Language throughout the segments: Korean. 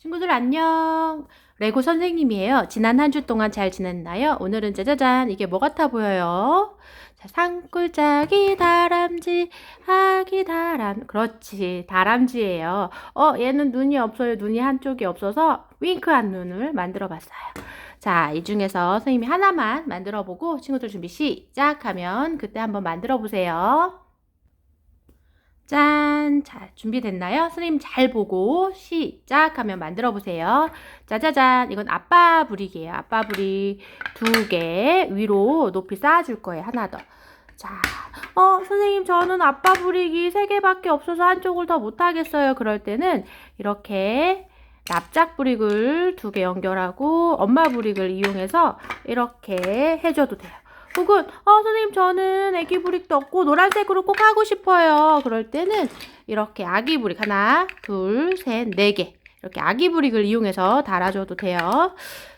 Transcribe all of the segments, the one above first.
친구들 안녕. 레고 선생님이에요. 지난 한 주 동안 잘 지냈나요? 오늘은 짜자잔 이게 뭐 같아 보여요? 자, 산골짜기 다람쥐 아기 다람 그렇지 다람쥐예요. 어 얘는 눈이 없어요. 눈이 한쪽이 없어서 윙크한 눈을 만들어 봤어요. 자, 이 중에서 선생님이 하나만 만들어 보고 친구들 준비 시작하면 그때 한번 만들어 보세요. 짠! 자, 준비됐나요? 선생님 잘 보고 시작 하면 만들어 보세요. 짜자잔! 이건 아빠 브릭이에요. 아빠 브릭 두개 위로 높이 쌓아줄 거예요. 하나 더. 자, 어, 선생님 저는 아빠 브릭이 세 개밖에 없어서 한쪽을 더 못하겠어요. 그럴 때는 이렇게 납작 브릭을 두 개 연결하고 엄마 브릭을 이용해서 이렇게 해줘도 돼요. 혹은 어 선생님 저는 애기 브릭도 없고 노란색으로 꼭 하고 싶어요. 그럴 때는 이렇게 아기 브릭 하나, 둘, 셋, 네 개. 이렇게 아기 브릭을 이용해서 달아줘도 돼요.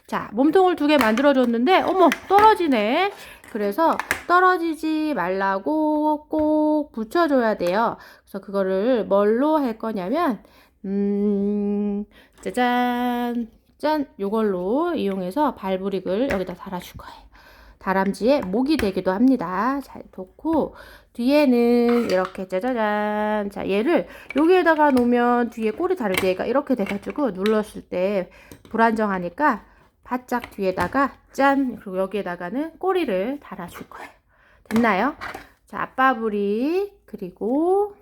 자, 몸통을 두 개 만들어줬는데 어머 떨어지네. 그래서 떨어지지 말라고 꼭 붙여줘야 돼요. 그래서 그거를 뭘로 할 거냐면 음 짜잔 짠 요걸로 이용해서 발브릭을 여기다 달아줄 거예요. 다람쥐의 목이 되기도 합니다. 잘 놓고 뒤에는 이렇게 짜자잔 자 얘를 여기에다가 놓으면 뒤에 꼬리 다르게 얘가 이렇게 돼가지고 눌렀을 때 불안정하니까 바짝 뒤에다가 짠 그리고 여기에다가는 꼬리를 달아줄 거예요. 됐나요? 자 브릭 그리고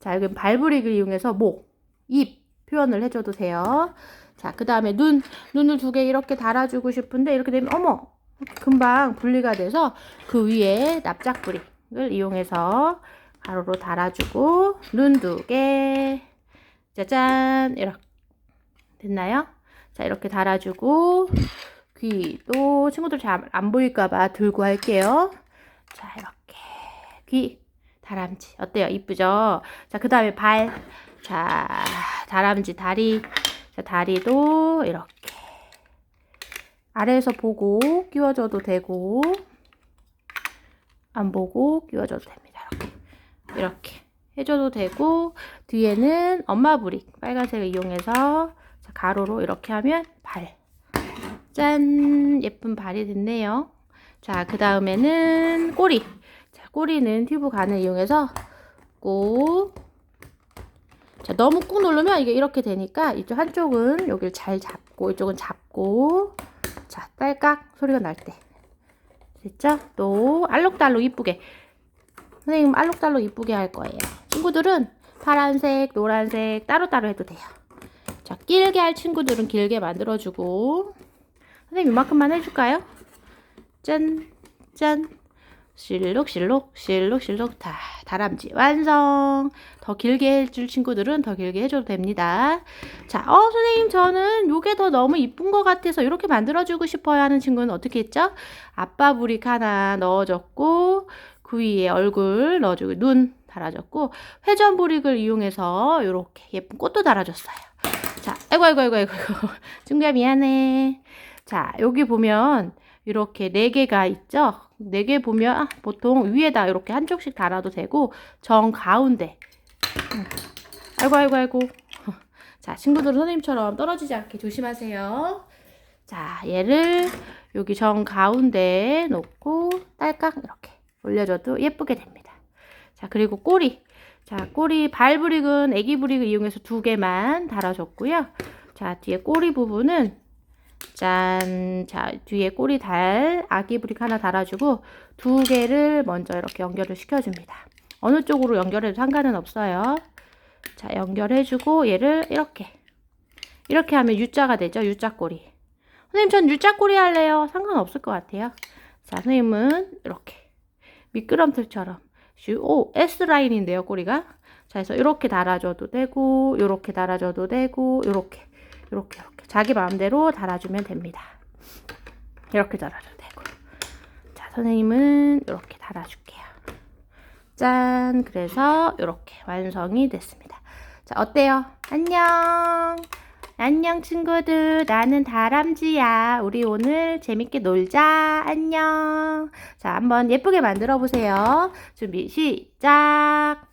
자 여기 발브릭을 이용해서 목, 입 표현을 해줘도 돼요. 자 그 다음에 눈 눈을 두 개 이렇게 달아주고 싶은데 이렇게 되면 어머 금방 분리가 돼서 그 위에 납작 브릭을 이용해서 가로로 달아주고 눈 두 개 짜잔 이렇게 됐나요? 자 이렇게 달아주고 귀도 친구들 잘 안 보일까봐 들고 할게요. 자 이렇게 귀 다람쥐 어때요? 이쁘죠? 자그 다음에 발자 다람쥐 다리 자 다리도 이렇게 아래에서 보고 끼워줘도 되고 안 보고 끼워줘도 됩니다. 이렇게 이렇게 해줘도 되고 뒤에는 엄마 브릭 빨간색을 이용해서 자, 가로로 이렇게 하면 발. 짠 예쁜 발이 됐네요. 자 그 다음에는 꼬리. 자 꼬리는 튜브 간을 이용해서 꾹. 자 너무 꾹 누르면 이게 이렇게 되니까 이쪽 한쪽은 여기를 잘 잡고 이쪽은 잡고 자, 딸깍 소리가 날 때. 됐죠? 또 알록달록 이쁘게. 선생님 알록달록 이쁘게 할 거예요. 친구들은 파란색, 노란색 따로따로 해도 돼요. 자, 길게 할 친구들은 길게 만들어주고. 선생님 이만큼만 해줄까요? 짠, 짠. 실룩 실룩, 실룩 실룩 다 다람쥐 완성. 더 길게 해줄 친구들은 더 길게 해줘도 됩니다. 자, 어 선생님 저는 요게 더 너무 이쁜 것 같아서 이렇게 만들어주고 싶어요 하는 친구는 어떻게 했죠? 아빠 브릭 하나 넣어줬고 그 위에 얼굴 넣어주고 눈 달아줬고 회전 브릭을 이용해서 이렇게 예쁜 꽃도 달아줬어요. 자, 아이고 아이고 아이고 아이고 친구야 미안해. 자, 여기 보면 이렇게 네 개가 있죠? 네 개 보면 보통 위에다 이렇게 한쪽씩 달아도 되고 정 가운데. 아이고 아이고 아이고. 자 친구들은 선생님처럼 떨어지지 않게 조심하세요. 자 얘를 여기 정 가운데 놓고 딸깍 이렇게 올려줘도 예쁘게 됩니다. 자 그리고 꼬리. 자 꼬리 발 브릭은 애기 브릭을 이용해서 두 개만 달아줬고요. 자 뒤에 꼬리 부분은 짠. 자, 뒤에 꼬리 달, 아기 브릭 하나 달아주고 두 개를 먼저 이렇게 연결을 시켜줍니다. 어느 쪽으로 연결해도 상관은 없어요. 자, 연결해주고 얘를 이렇게. 이렇게 하면 U자가 되죠. U자 꼬리. 선생님, 전 U자 꼬리 할래요. 상관없을 것 같아요. 자, 선생님은 이렇게. 미끄럼틀처럼. 오, S라인인데요, 꼬리가. 자, 그래서 이렇게 달아줘도 되고, 이렇게 달아줘도 되고, 이렇게. 이렇게 이렇게. 자기 마음대로 달아주면 됩니다. 이렇게 달아줘도 되고 자 선생님은 이렇게 달아줄게요. 짠. 그래서 이렇게 완성이 됐습니다. 자 어때요? 안녕. 안녕 친구들. 나는 다람쥐야. 우리 오늘 재밌게 놀자. 안녕. 자 한번 예쁘게 만들어 보세요. 준비 시작